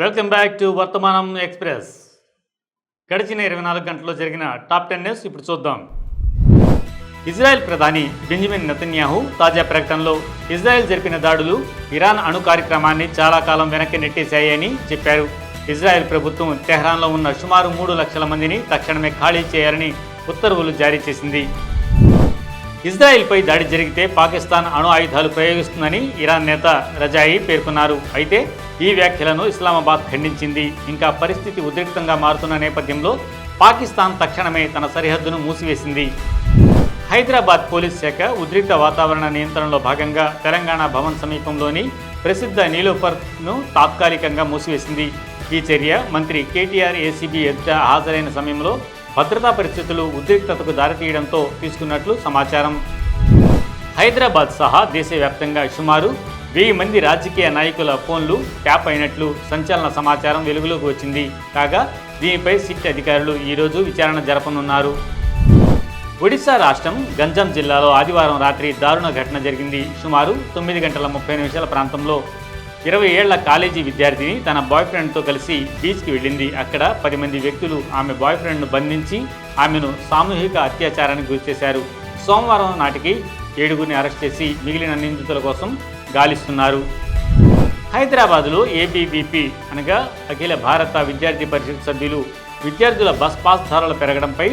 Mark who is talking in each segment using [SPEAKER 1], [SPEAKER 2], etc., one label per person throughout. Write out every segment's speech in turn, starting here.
[SPEAKER 1] Welcome back to Vartamanam express. గడిచిన ఇరవై నాలుగు గంటల్లో జరిగిన టాప్ టెన్ న్యూస్ ఇప్పుడు చూద్దాం. ఇజ్రాయెల్ ప్రధాని బెంజమిన్ నెతన్యాహు తాజా ప్రకటనలో ఇజ్రాయెల్ జరిపిన దాడులు ఇరాన్ అణు కార్యక్రమాన్ని చాలా కాలం వెనక్కి నెట్టేశాయని చెప్పారు. ఇజ్రాయెల్ ప్రభుత్వం టెహ్రాన్లో ఉన్న సుమారు మూడు లక్షల మందిని తక్షణమే ఖాళీ చేయాలని ఉత్తర్వులు జారీ చేసింది. ఇజ్రాయెల్పై దాడి జరిగితే పాకిస్తాన్ అణు ఆయుధాలు ప్రయోగిస్తుందని ఇరాన్ నేత రజాయి పేర్కొన్నారు. అయితే ఈ వ్యాఖ్యలను ఇస్లామాబాద్ ఖండించింది. ఇంకా పరిస్థితి ఉద్రిక్తంగా మారుతున్న నేపథ్యంలో పాకిస్తాన్ తక్షణమే తన సరిహద్దును మూసివేసింది. హైదరాబాద్ పోలీస్ శాఖ ఉద్రిక్త వాతావరణ నియంత్రణలో భాగంగా తెలంగాణ భవన్ సమీపంలోని ప్రసిద్ధ నీలోఫర్ను తాత్కాలికంగా మూసివేసింది. ఈ చర్య మంత్రి కేటీఆర్ ఏసీబీ ఎదుట హాజరైన సమయంలో భద్రతా పరిస్థితులు ఉద్రిక్తతకు దారితీయడంతో తీసుకున్నట్లు సమాచారం. హైదరాబాద్ సహా దేశవ్యాప్తంగా సుమారు వెయ్యి మంది రాజకీయ నాయకుల ఫోన్లు ట్యాప్ అయినట్లు సంచలన సమాచారం వెలుగులోకి వచ్చింది. కాగా దీనిపై సిట్ అధికారులు ఈరోజు విచారణ జరపనున్నారు. ఒడిశా రాష్ట్రం గంజాం జిల్లాలో ఆదివారం రాత్రి దారుణ ఘటన జరిగింది. సుమారు తొమ్మిది గంటల ముప్పై నిమిషాల ప్రాంతంలో ఇరవై ఏళ్ళ కాలేజీ విద్యార్థిని తన బాయ్ ఫ్రెండ్తో కలిసి బీచ్కి వెళ్ళింది. అక్కడ పది మంది వ్యక్తులు ఆమె బాయ్ ఫ్రెండ్ను బంధించి ఆమెను సామూహిక అత్యాచారానికి గురిచేశారు సోమవారం నాటికి ఏడుగురిని అరెస్ట్ చేసి మిగిలిన నిందితుల కోసం గాలిస్తున్నారు. హైదరాబాదులో ఏబీవీపీ అనగా అఖిల భారత విద్యార్థి పరిషత్ సభ్యులు విద్యార్థుల బస్ పాస్ ధరలు పెరగడంపై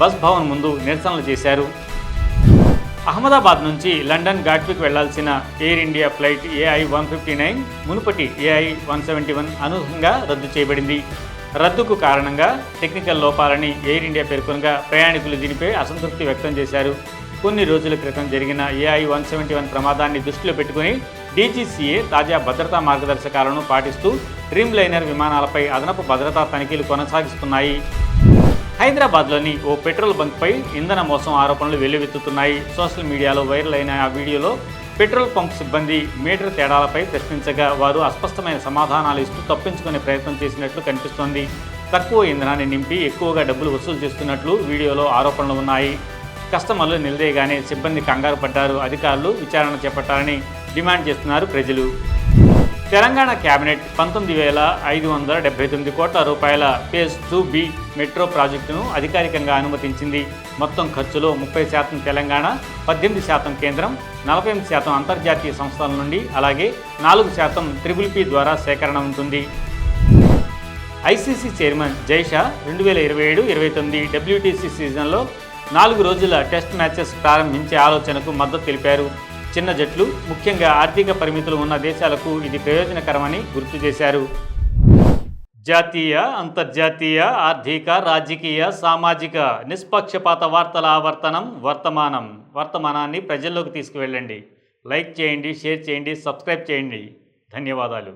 [SPEAKER 1] బస్ భవన్ ముందు నిరసనలు చేశారు. అహ్మదాబాద్ నుంచి లండన్ గాట్విక్ వెళ్ళాల్సిన air India flight AI one fifty nine మునుపటి ఏఐ వన్ సెవెంటీ వన్ అనూహ్యంగా రద్దు చేయబడింది. రద్దుకు కారణంగా టెక్నికల్ లోపాలని ఎయిర్ ఇండియా పేర్కొనగా ప్రయాణికులు దీనిపై అసంతృప్తి వ్యక్తం చేశారు. కొన్ని రోజుల క్రితం జరిగిన ఏఐ వన్ సెవెంటీ వన్ ప్రమాదాన్ని దృష్టిలో పెట్టుకుని డీజీసీఏ తాజా భద్రతా మార్గదర్శకాలను పాటిస్తూ డ్రీమ్ లైనర్ విమానాలపై అదనపు భద్రతా తనిఖీలు కొనసాగిస్తున్నాయి. హైదరాబాద్లోని ఓ పెట్రోల్ బంక్పై ఇంధన మోసం ఆరోపణలు వెల్లువెత్తుతున్నాయి. సోషల్ మీడియాలో వైరల్ అయిన ఆ వీడియోలో పెట్రోల్ పంప్ సిబ్బంది మీటర్ తేడాలపై ప్రశ్నించగా వారు అస్పష్టమైన సమాధానాలు ఇస్తూ తప్పించుకునే ప్రయత్నం చేసినట్లు కనిపిస్తోంది. తక్కువ ఇంధనాన్ని నింపి ఎక్కువగా డబ్బులు వసూలు చేస్తున్నట్లు వీడియోలో ఆరోపణలు ఉన్నాయి. కస్టమర్లు నిలదీయగానే సిబ్బంది కంగారు పడ్డారు. అధికారులు విచారణ చేపట్టాలని డిమాండ్ చేస్తున్నారు ప్రజలు. తెలంగాణ కేబినెట్ పంతొమ్మిది వేల ఐదు వందల డెబ్బై తొమ్మిది కోట్ల రూపాయల ఫేజ్ టూ బి మెట్రో ప్రాజెక్టును అధికారికంగా అనుమతించింది. మొత్తం ఖర్చులో ముప్పై శాతం తెలంగాణ పద్దెనిమిది శాతం కేంద్రం నలభై ఎనిమిది శాతం అంతర్జాతీయ సంస్థల నుండి అలాగే నాలుగు శాతం త్రిబుల్ పి ద్వారా సేకరణ ఉంటుంది. ఐసీసీ చైర్మన్ జైషా రెండు వేల ఇరవై ఏడు ఇరవై తొమ్మిది డబ్ల్యూటీసీ సీజన్లో నాలుగు రోజుల టెస్ట్ మ్యాచెస్ ప్రారంభించే ఆలోచనకు మద్దతు తెలిపారు. చిన్న జట్లు ముఖ్యంగా ఆర్థిక పరిమితులు ఉన్న దేశాలకు ఇది ప్రయోజనకరమని గుర్తు చేశారు. జాతీయ అంతర్జాతీయ ఆర్థిక రాజకీయ సామాజిక నిష్పక్షపాత వార్తల ఆవర్తనం వర్తమానం వర్తమానాన్ని ప్రజల్లోకి తీసుకువెళ్ళండి. లైక్ చేయండి షేర్ చేయండి సబ్స్క్రైబ్ చేయండి. ధన్యవాదాలు.